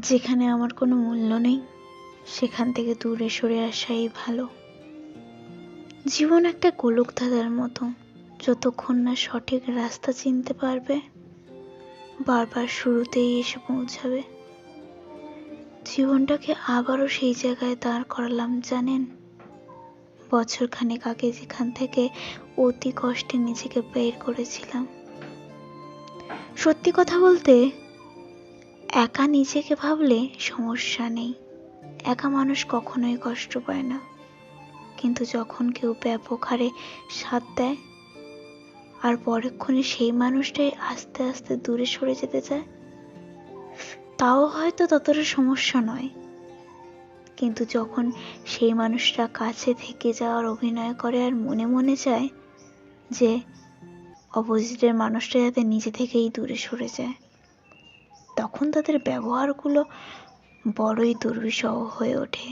যেখানে আমার কোনো মূল্য নেই, সেখান থেকে দূরে সরে আসাই ভালো। জীবন একটা গোলক ধাঁধার মতো, যতক্ষণ না সঠিক রাস্তা চিনতে পারবে, বারবার শুরুতেই এসে পৌঁছাবে। জীবনটাকে আবারও সেই জায়গায় দাঁড় করালাম, জানেন? বছর খানেক আগে যেখান থেকে অতি কষ্টে নিজেকে বের করেছিলাম। সত্যি কথা বলতে একা নিজেকে ভাবলে সমস্যা নেই। একা মানুষ কখনোই কষ্ট পায় না। কিন্তু যখন কেউ ব্যাপক হারে সাথ দেয় আর পরক্ষণে সেই মানুষটাই আস্তে আস্তে দূরে সরে যেতে চায়, তাও হয়তো ততটা সমস্যা নয়। কিন্তু যখন সেই মানুষটা কাছে থেকে যাওয়ার অভিনয় করে আর মনে মনে চায় যে অপোজিটের মানুষটা যাতে নিজে থেকেই দূরে সরে যায়। তখন তাদের ব্যবহারগুলো বড়োই দুর্বিষহ হয়ে ওঠে।